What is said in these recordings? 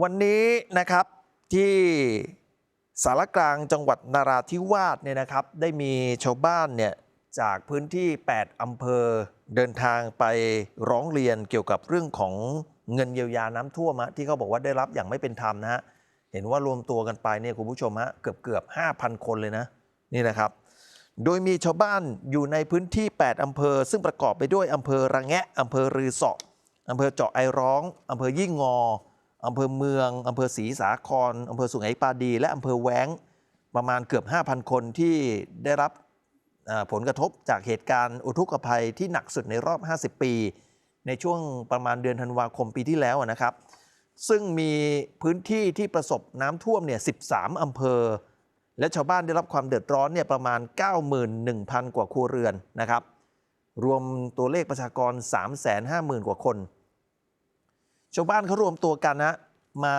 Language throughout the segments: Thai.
วันนี้นะครับที่สารกลางจังหวัดนาราธิวาสเนี่ยนะครับ ได้มีชาวบ้านเนี่ยจากพื้นที่ 8 อำเภอเดินทางไปร้องเรียนเกี่ยวกับเรื่องของเงินเยียวยาน้ำท่วมฮะที่เขาบอกว่าได้รับอย่างไม่เป็นธรรมนะฮะเห็นว่ารวมตัวกันไปเนี่ยคุณผู้ชมฮะเกือบเกือบ5,000 คนเลยนะนี่นะครับ โดยมีชาวบ้านอยู่ในพื้นที่ 8 อำเภอ ซึ่งประกอบไปด้วยอำเภอระแงะอำเภอรือเสาะอำเภอเจาะไอร้องอำเภอยี่งอ อำเภอเมืองอำเภอศรีสาครอำเภอสุไหงปาดี และอำเภอแว้งประมาณเกือบ 5,000 คนที่ได้รับผลกระทบจากเหตุการณ์อุทกภัยที่หนักสุดในรอบ 50 ปี ในช่วงประมาณเดือนธันวาคมปีที่แล้วนะครับ ซึ่งมีพื้นที่ที่ประสบน้ำท่วมเนี่ย 13 อำเภอ และชาวบ้านได้รับความเดือดร้อนเนี่ยประมาณ 91,000 กว่าครัวเรือนนะครับ รวมตัวเลขประชากร 350,000 กว่าคน ชาวบ้านเขารวมตัวกันนะมา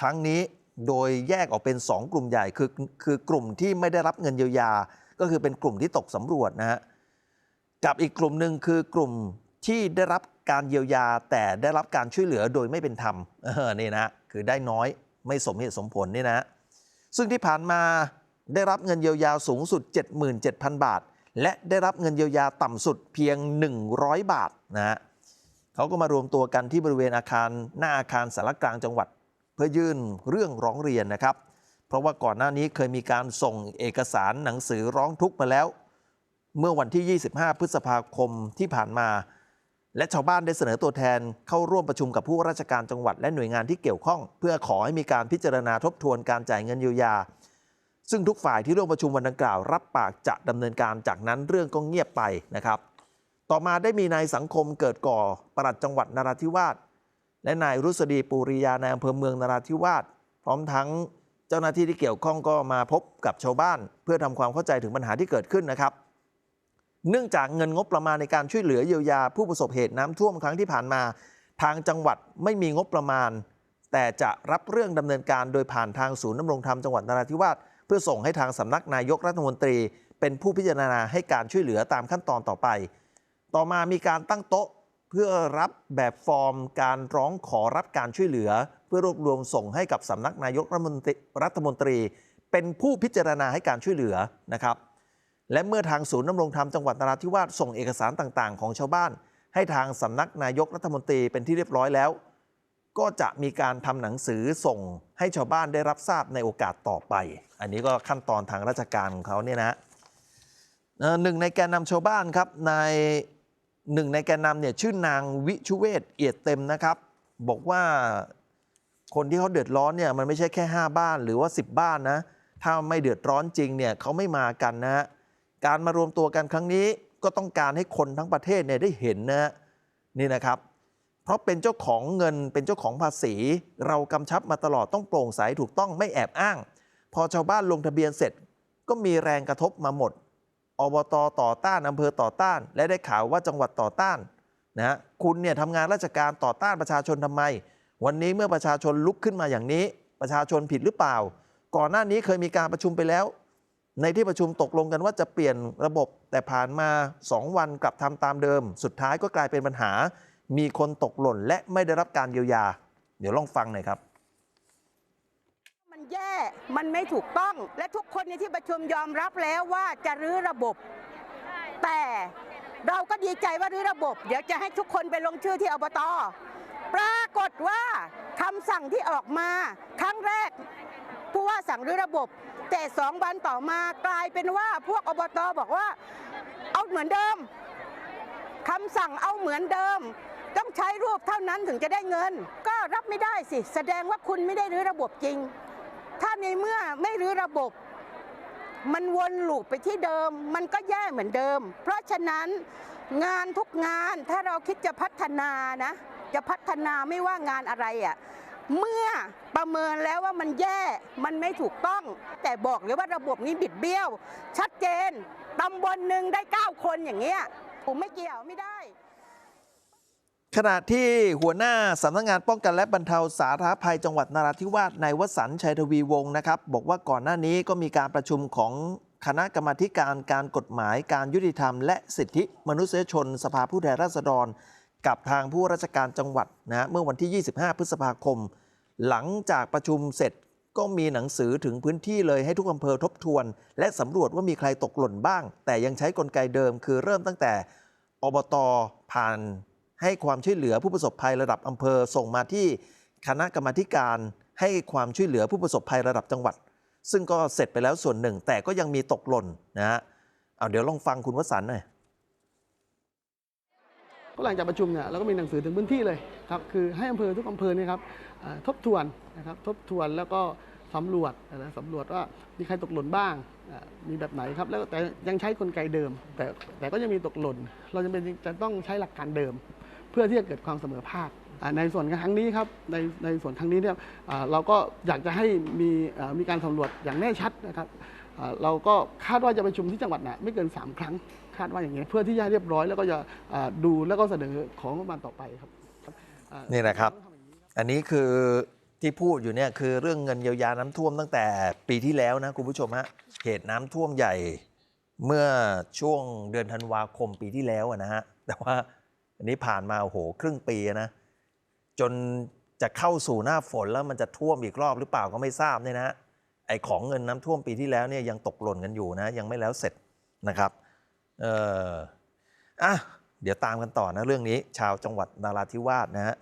ครั้งนี้โดยแยกออกเป็น 2 กลุ่มใหญ่คือคือกลุ่มที่ไม่ได้รับเงินเยียวยา ก็คือเป็นกลุ่มที่ตกสำรวจนะฮะกับอีกกลุ่มหนึ่งคือกลุ่มที่ได้รับการเยียวยา แต่ได้รับการช่วยเหลือโดยไม่เป็นธรรมเออนี่นะคือได้น้อยไม่สมเหตุสมผลนี่นะซึ่งที่ผ่านมาได้รับเงินเยียวยาสูงสุด 77,000 บาท และได้รับเงินเยียวยาต่ำสุดเพียง 100 บาทนะฮะ เขาก็มารวมตัวกันที่บริเวณอาคารหน้าอาคารสารกลางจังหวัด เพื่อยื่นเรื่องร้องเรียนนะครับ เพราะว่าก่อนหน้านี้เคยมีการส่งเอกสารหนังสือร้องทุกข์มาแล้ว เมื่อวันที่ 25 พฤษภาคมที่ผ่านมา และชาวบ้านได้เสนอตัวแทนเข้าร่วมประชุมกับผู้ราชการจังหวัดและหน่วยงานที่เกี่ยวข้อง เพื่อขอให้มีการพิจารณาทบทวนการจ่ายเงินเยียวยาซึ่งทุกฝ่ายที่ร่วมประชุมวันดังกล่าว รับปากจะดำเนินการจากนั้นเรื่องก็เงียบไปนะครับ ต่อมาได้มีนายสังคมเกิดก่อปลัดจังหวัดนราธิวาสและนายรุษฎีปูริยานายอำเภอเมืองนราธิวาสพร้อมทั้งเจ้าหน้าที่ที่เกี่ยวข้องก็มาพบกับชาวบ้าน เพื่อทำความเข้าใจถึงปัญหาที่เกิดขึ้นนะครับ เนื่องจากเงินงบประมาณในการช่วยเหลือเยียวยาผู้ประสบเหตุน้ำท่วมครั้งที่ผ่านมา ทางจังหวัดไม่มีงบประมาณ แต่จะรับเรื่องดำเนินการโดยผ่านทางศูนย์ดำรงธรรมจังหวัดนราธิวาสเพื่อส่งให้ทางสำนักนายกรัฐมนตรี เป็นผู้พิจารณาให้การช่วยเหลือตามขั้นตอนต่อไป ต่อมามีการตั้งโต๊ะเพื่อรับแบบฟอร์มการร้องขอรับการช่วยเหลือ เพื่อรวบรวมส่งให้กับสำนักนายกรัฐมนตรีรัฐมนตรี เป็นผู้พิจารณาให้การช่วยเหลือนะครับ และเมื่อทางศูนย์ดำรงธรรมจังหวัดนราธิวาสส่งเอกสารต่างๆ ของชาวบ้าน ให้ทางสำนักนายกรัฐมนตรีเป็นที่เรียบร้อยแล้ว ก็จะมีการทำหนังสือส่งให้ชาวบ้านได้รับทราบในโอกาสต่อไป อันนี้ก็ขั้นตอนทางราชการของเขาเนี่ยนะหนึ่งในแกนนำชาวบ้านครับนาย หนึ่งในแกนนำเนี่ยชื่อนางวิชุเวศเอียดเต็มนะครับ บอกว่าคนที่เขาเดือดร้อนเนี่ยมันไม่ใช่แค่ 5 บ้านหรือว่า 10 บ้านนะ ถ้าไม่เดือดร้อนจริงเนี่ยเขาไม่มากันนะ การมารวมตัวกันครั้งนี้ก็ต้องการให้คนทั้งประเทศเนี่ยได้เห็นนะนี่นะครับ เพราะเป็นเจ้าของเงินเป็นเจ้าของภาษี เรากำชับมาตลอดต้องโปร่งใสถูกต้องไม่แอบอ้าง พอชาวบ้านลงทะเบียนเสร็จก็มีแรงกระทบมาหมด อบตต่อต้านอำเภอต่อต้าน และได้ข่าวว่าจังหวัดต่อต้านนะฮะคุณเนี่ยทำงานราชการต่อต้านประชาชนทำไม วันนี้เมื่อประชาชนลุกขึ้นมาอย่างนี้ ประชาชนผิดหรือเปล่า ก่อนหน้านี้เคยมีการประชุมไปแล้ว ในที่ประชุมตกลงกันว่าจะเปลี่ยนระบบแต่ผ่านมา 2 วันกลับทำตามเดิม สุดท้ายก็กลายเป็นปัญหา มีคนตกหล่นและไม่ได้รับการเยียวยา เดี๋ยวลองฟังหน่อยครับ แย่ มันไม่ถูกต้อง และทุกคนในที่ประชุมยอมรับแล้วว่าจะรื้อระบบ แต่เราก็ดีใจว่ารื้อระบบ เดี๋ยวจะให้ทุกคนไปลงชื่อที่อบต ปรากฏว่าคำสั่งที่ออกมา ครั้งแรกผู้ว่าสั่งรื้อระบบ แต่สองวันต่อมากลายเป็นว่าพวกอบตบอกว่า เอาเหมือนเดิมคำสั่งเอาเหมือนเดิม ต้องใช้รูปเท่านั้นถึงจะได้เงิน ก็รับไม่ได้สิ แสดงว่าคุณไม่ได้รื้อระบบจริง ถ้าในเมื่อไม่รื้อระบบ มันวนลูปไปที่เดิม มันก็แย่เหมือนเดิม เพราะฉะนั้นงานทุกงานถ้าเราคิดจะพัฒนานะ จะพัฒนาไม่ว่างานอะไรอะ่ะเมื่อประเมินแล้วว่ามันแย่ มันไม่ถูกต้อง แต่บอกเลยว่าระบบนี้บิดเบี้ยว ชัดเจน ตำบลหนึ่งได้ 9 คนอย่างเงี้ยผมไม่เกี่ยวไม่ได้ ขณะที่หัวหน้าสำนักงานป้องกันและบรรเทาสาธารณภัยจังหวัดนราธิวาสนายวสันต์ชัยทวีวงศ์นะครับ บอกว่าก่อนหน้านี้ก็มีการประชุมของคณะกรรมาการการกฎหมายการยุติธรรม และสิทธิมนุษยชน สภาผู้แทนราษฎร กับทางผู้ราชการจังหวัดนะฮะเมื่อวันที่ 25 พฤษภาคม หลังจากประชุมเสร็จก็มีหนังสือถึงพื้นที่เลยให้ทุกอำเภอทบทวน และสำรวจว่ามีใครตกหล่นบ้าง แต่ยังใช้กลไกเดิมคือเริ่มตั้งแต่อบตผ่าน ให้ความช่วยเหลือผู้ประสบภัยระดับอำเภอ ส่งมาที่คณะกรรมาการ ให้ความช่วยเหลือผู้ประสบภัยระดับจังหวัด ซึ่งก็เสร็จไปแล้วส่วนหนึ่ง แต่ก็ยังมีตกหล่นนะฮะเอาเดี๋ยวลองฟังคุณวสันต์หน่อยก็หลังจากประชุมเนี่ยเราก็มีหนังสือถึงพื้นที่เลยครับคือให้อำเภอทุกอำเภอเนี่ยครับทบทวนนะครับทบทวนแล้วก็สำรวจนะสำรวจว่ามีใครตกหล่นบ้างมีแบบไหนครับแล้วแต่ยังใช้กลไกเดิม แต่แต่ก็ยังมีตกหล่น เราจะเป็นจะต้องใช้หลักการเดิม เพื่อที่จะเกิดความเสมอภาคในส่วนครั้งนี้ครับในในส่วนครั้งนี้เนี่ยเราก็อยากจะให้มีมีการสำรวจอย่างแน่ชัดนะครับเราก็คาดว่าจะประชุมที่จังหวัดน่ะไม่เกิน 3 ครั้ง คาดว่าอย่างนี้ยเพื่อที่จะเรียบร้อยแล้วก็จะดูแล้วก็เสนอของประมาณต่อไปครับนี่นะครับ อันนี้คือที่พูดอยู่เนี่ยคือเรื่องเงินเยียวยาน้ำท่วมตั้งแต่ปีที่แล้วนะคุณผู้ชมฮะเหตุน้ำท่วมใหญ่เมื่อช่วงเดือนธันวาคมปีที่แล้วอะนะฮะแต่ว่า อันนี้ผ่านมาโอ้โหครึ่งปีนะ จนจะเข้าสู่หน้าฝนแล้วมันจะท่วมอีกรอบหรือเปล่าก็ไม่ทราบเนี่ยนะไอของเงินน้ำท่วมปีที่แล้วเนี่ยยังตกหล่นกันอยู่นะ ยังไม่แล้วเสร็จนะครับเอออะเดี๋ยวตามกันต่อนะเรื่องนี้ ชาวจังหวัดนาราธิวาสนะฮะ